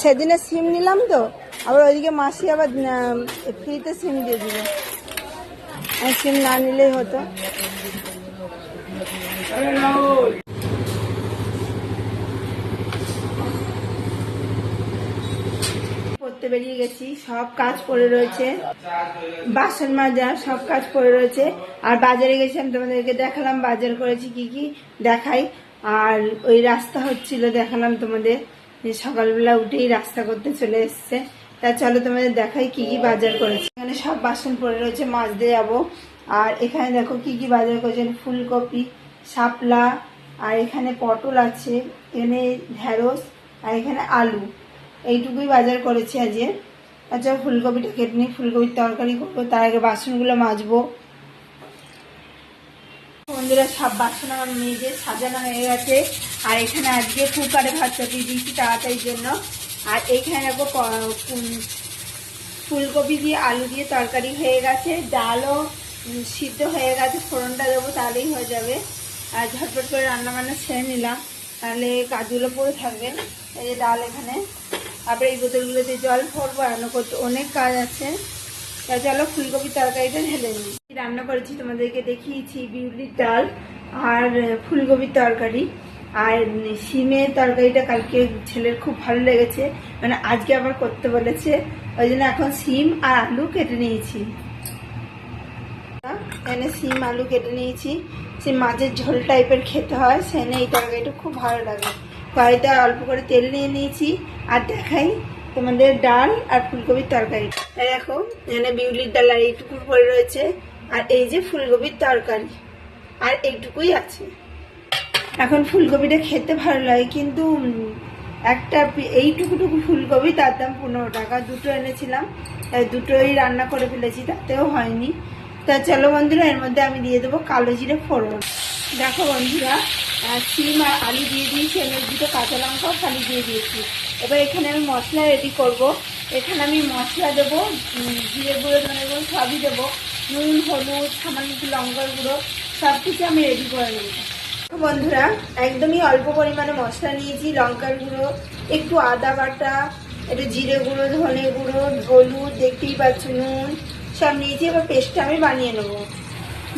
সেদিনে সিম নিলাম তো, আবার ওইদিকে মাসি আবার ফ্রিতে সিম দিয়ে দিল। সিম না নিলেই হতো। পড়তে বেরিয়ে গেছি, সব কাজ পড়ে রয়েছে। বাসন মাজা, সব কাজ পড়ে রয়েছে। আর বাজারে গেছিলাম তোমাদেরকে দেখালাম বাজার করেছি কি কি, দেখাই। আর ওই রাস্তা হচ্ছিল, দেখালাম তোমাদের, যে সকালবেলা উঠেই রাস্তা করতে চলে এসছে। তা চলো তোমাদের দেখাই কি কি বাজার করেছি। এখানে সব বাসন পড়ে রয়েছে, মাছ দিয়ে যাব। আর এখানে দেখো কি কি বাজার করেছেন ফুলকপি, শাপলা, আর এখানে পটল আছে, এখানে ঢেঁড়স, আর এখানে আলু। এইটুকুই বাজার করেছি আজকে। আচ্ছা ফুলকপিটা কেটে নিই, ফুলকপির তরকারি করব, তার আগে বাসনগুলো মাজবো। বন্ধুরা, সব বাসন আমার মেজে সাজানো হয়ে গেছে। আর এখানে আজকে কুকারে ভাত চাপিয়ে দিয়েছি তাড়াতাড়ির জন্য। আর এইখানে দেখো ফুলকপি দিয়ে আলু দিয়ে তরকারি হয়ে গেছে, ডালও সিদ্ধ হয়ে গেছে, ফোড়নটা দেবো তাহলেই হয়ে যাবে। আর ঝটপট করে রান্না বান্না ছেড়ে নিলাম, তাহলে কাজগুলো পড়ে থাকবে, এই যে ডাল এখানে। তারপরে এই বোতলগুলোতে জল ভরবো, রান্না করতে অনেক কাজ আছে। তা চলো ফুলকপির তরকারিটা ঢেলে নিই। রান্না করেছি তোমাদেরকে দেখিয়েছি, বিউলির ডাল আর ফুলকপির তরকারি। আর সিমের তরকারিটা কালকে ছেলের খুব ভালো লেগেছে। মানে আজকে আবার করতে বলেছে। ওই জন্য এখন সিম আর আলু কেটে নিয়েছি। এনে সিম আলু কেটে নিয়েছি। সে মাছের ঝোল টাইপের খেতে হয় সেনে এই তরকারিটা খুব ভালো লাগে। কড়াইতে অল্প করে তেল নিয়ে নিয়েছি আর দেখাই তোমাদের ডাল আর ফুলকপির তরকারি। দেখো, এখানে বিউলির ডাল আর এইটুকু পড়ে রয়েছে। আর এই যে ফুলকপির তরকারি, আর এইটুকুই আছে। এখন ফুলকপিটা খেতে ভালো লাগে, কিন্তু একটা এইটুকুটুকু ফুলকপি তার দাম পনেরো টাকা। দুটো এনেছিলাম, তাই দুটোই রান্না করে ফেলেছি, তাতেও হয়নি। তা চলো বন্ধুরা, এর মধ্যে আমি দিয়ে দেবো কালো জিরে ফোড়ন। দেখো বন্ধুরা সিম আর আলু দিয়ে দিয়েছি মধ্যে দুটো কাঁচা লঙ্কাও খালি দিয়ে দিয়েছি। এবার এখানে আমি মশলা রেডি করব। এখানে আমি মশলা দেবো জিরে গুঁড়ো, ধনে গুঁড়ো, সবই দেবো। নুন, হলুদ, সামান্য লঙ্কার গুঁড়ো সব কিছু আমি রেডি করে নেব। বন্ধুরা, একদমই অল্প পরিমাণে মশলা নিয়েছি, লঙ্কার গুঁড়ো, একটু আদা বাটা, একটু জিরে গুঁড়ো, ধনে গুঁড়ো, হলুদ, দেখতেই পাচ্ছ নুন, সব নিয়েছি। এবার পেস্টটা আমি বানিয়ে নেব।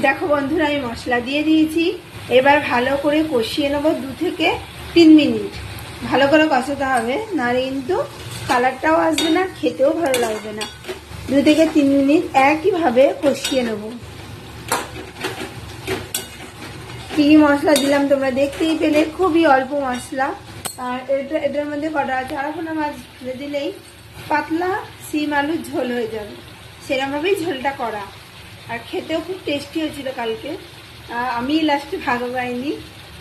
দেখো বন্ধুরা, আমি মশলা দিয়ে দিয়েছি। এবার ভালো করে কষিয়ে নেব দু থেকে তিন মিনিট। ভালো করে কষাতে হবে, নাহলে কিন্তু কালারটাও আসবে না, খেতেও ভালো লাগবে না। দু থেকে তিন মিনিট একইভাবে কষিয়ে নেব। কী কি মশলা দিলাম তোমরা দেখতেই পেলে, খুবই অল্প মশলা। আর এটা, এটার মধ্যে কটা আছে? আর আড়াখোনা মাছ দিলেই পাতলা, সিম, আলুর ঝোল হয়ে যাবে। সেরকমভাবেই ঝোলটা করা। আর খেতেও খুব টেস্টি হয়েছিল কালকে। আমি লাস্টে ভাগ পাইনি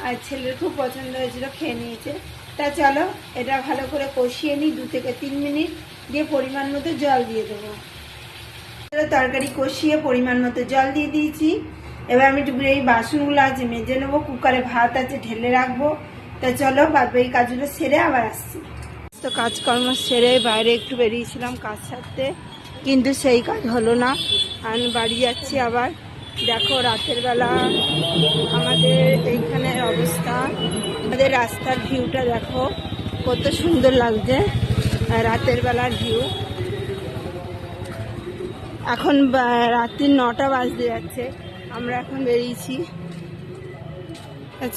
আর ছেলের খুব পছন্দ হয়েছিল, খেয়ে নিয়েছে। তা চলো, এটা ভালো করে কষিয়ে নিই, দু থেকে তিন মিনিট, দিয়ে পরিমাণ মতো জল দিয়ে দেবো। তরকারি কষিয়ে পরিমাণ মতো জল দিয়ে দিয়েছি। এবার আমি একটু এই বাসনগুলো আছে মেজে নেব, কুকারে ভাত আছে, ঢেলে রাখব। তা চলো, বাদ বাকি কাজগুলো সেরে আবার আসছি। তো কাজকর্ম সেরে বাইরে একটু বেরিয়েছিলাম কাজ সারতে। কিন্তু সেই কাজ হলো না। আমি বাড়ি যাচ্ছি আবার। দেখো, রাতের বেলা আমাদের এইখানের অবস্থা। আমাদের রাস্তার ভিউটা দেখো, কত সুন্দর লাগছে। রাতের বেলার ভিউ এখন রাত্রি নটা বাজতে যাচ্ছে। আমরা এখন বেরিয়েছি।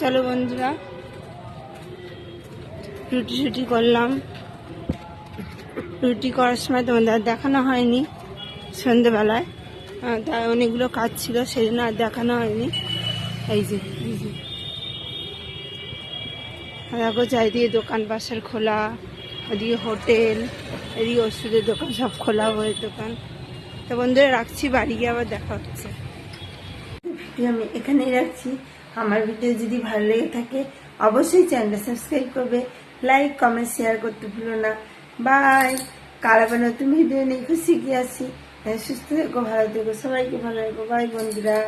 চলো বন্ধুরা রুটি টুটি করলাম। রুটি করার সময় তোমাদের দেখানো হয়নি, সন্ধেবেলায়। তাই অনেকগুলো কাজ ছিল সেই জন্য আর দেখানো হয়নি। এই যে দেখো চারিদিকে দোকান পাশের খোলা, ওদিকে হোটেল, এদিকে ওষুধের দোকান, সব খোলা বইয়ের দোকান। তো বন্ধুরা, রাখছি, বাড়ি গিয়ে আবার দেখা হচ্ছে। আমি এখানেই রাখছি। আমার ভিডিও যদি ভালো লেগে থাকে, অবশ্যই চ্যানেলটা সাবস্ক্রাইব করবে। লাইক, কমেন্ট, শেয়ার করতে ভুলো না। বাই। কাল আবার নতুন ভিডিও নিয়ে খুশি গিয়ে আসি সুস্থ থেকো, ভালো থেকো, সবাইকে ভালো থেকো। বাই বন্ধুরা।